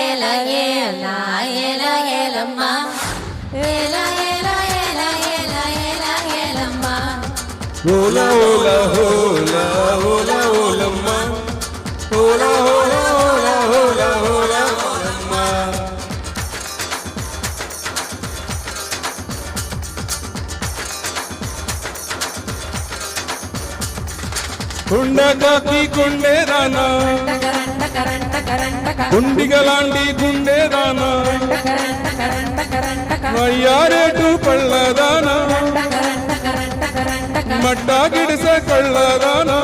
ఏల ఏల ఏల ఏల ఏలమ్మ. ఏల ఏల ఏల ఏల ఏల ఏలమ్మ. ఓలా ఓలా ఓలా ఓలా ఓలమ్మ. ఓలా ఓలా ఓలా ఓలా ఓలా ఓలమ్మ. కుండకాకి కుండే గుండిగలాంటి గుండె దానా కరంట కరంట కరంట వయ్యారేటు పళ్ళదానా. మట్టా గిడిస కళ్ళదానా.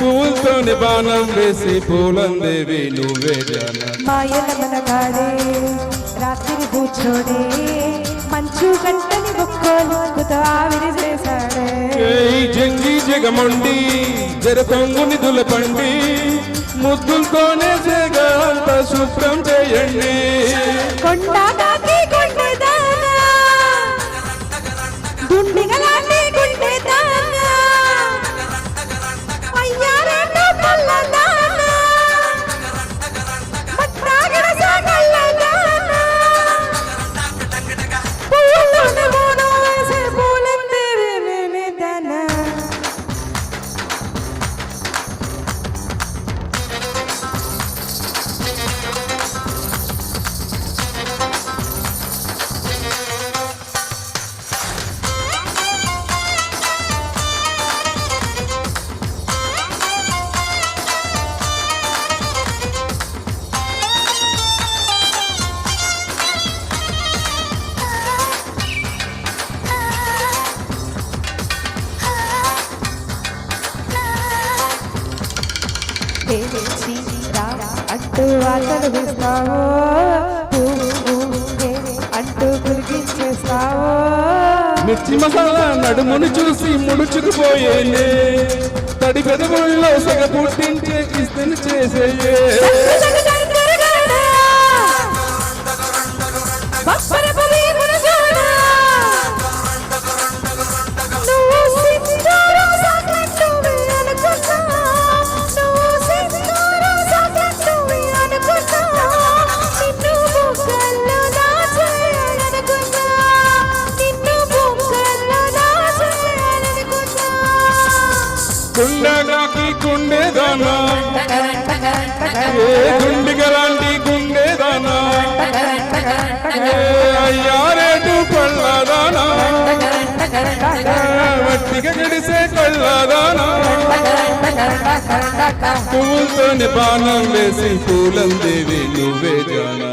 పూలతోని బాణం వేసి పూలందేవి నువ్వే జానా. మాయల మనగాడే రాత్రి కూర్చోడే మంచు గంటని ఒక్కోలుక్కుతో ఆవిరి చేశాడే. జంగి జగమండి. జర కొంగుని దులపండి ముద్దులతోనే జగంత శుభ్రం చేయండి. కొండ రా అంటూ వేస్తావో అంటూ మిర్చి మసాలా నడుమును చూసి ముడుచుకుపోయేనే. తడి పెదవుల్లో సగ ఇస్తని చేసేయే. గుండెగాకి గుండె దానా కరంట కరంట ఏ గుండిగలాంటి గుండె ఏ అయ్యారేటు పళ్ళదానా? కరంట గడిసే కళ్ళదానా? పువ్వులతోని బాణం వేసి పూలం దేవి నువ్వే జానా?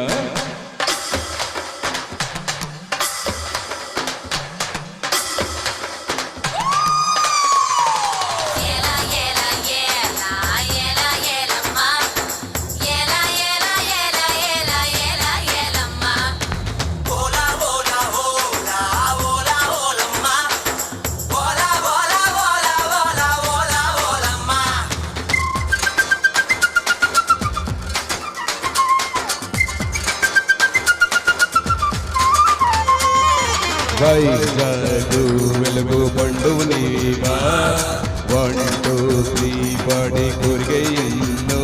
వైజాగు వెలుగు పండు నీవా? వన్ టూ త్రీ పడి కొరిగయ్యో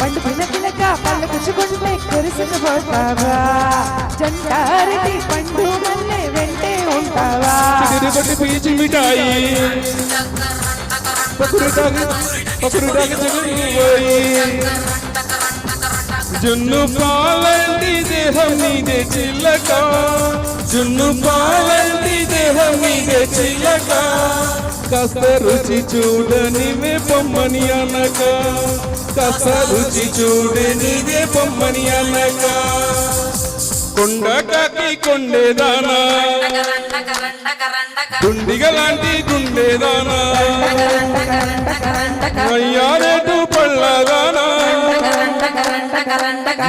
పండు పిల్ల పిల్లక పళ్ళు కుచ్చుకుంటే కురిసిన పోతావా? జంటారటి పండు మల్లె వెంటే ఉంటావా? తిరుపతి పీచి మిఠాయి. పకురు తాగి పకురు తాగి జగన్పోయి జున్ను దేహం నీదే చిల్లక. జున్ను పాలంటి దేహం నీదే చిల్లక. కాస్త రుచి చూడని వే పొమ్మని అనక. కాస్త రుచి చూడని వే పొమ్మని అనక. కొండ కాకి కొండేదానా గుండిగ లాంటి గుండేదానా అయ్యారేటు పళ్ళదానా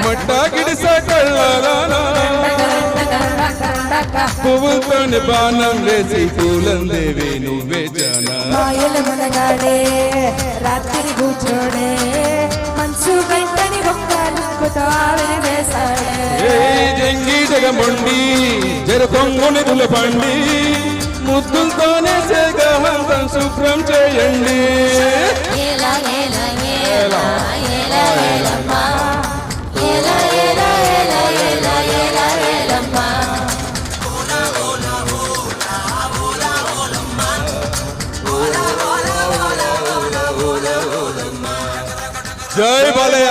మట్టా గిడిసా పువ్వుతోని బాణం వేసి పూలందేవి నువ్వే జానా మాయల మనగాడే రాత్రి కూర్చోడే గంటని జంగి జగమండి జర దులపండి ముద్దులతోనే శుభ్రం చేయండి. జై బాలయ్య.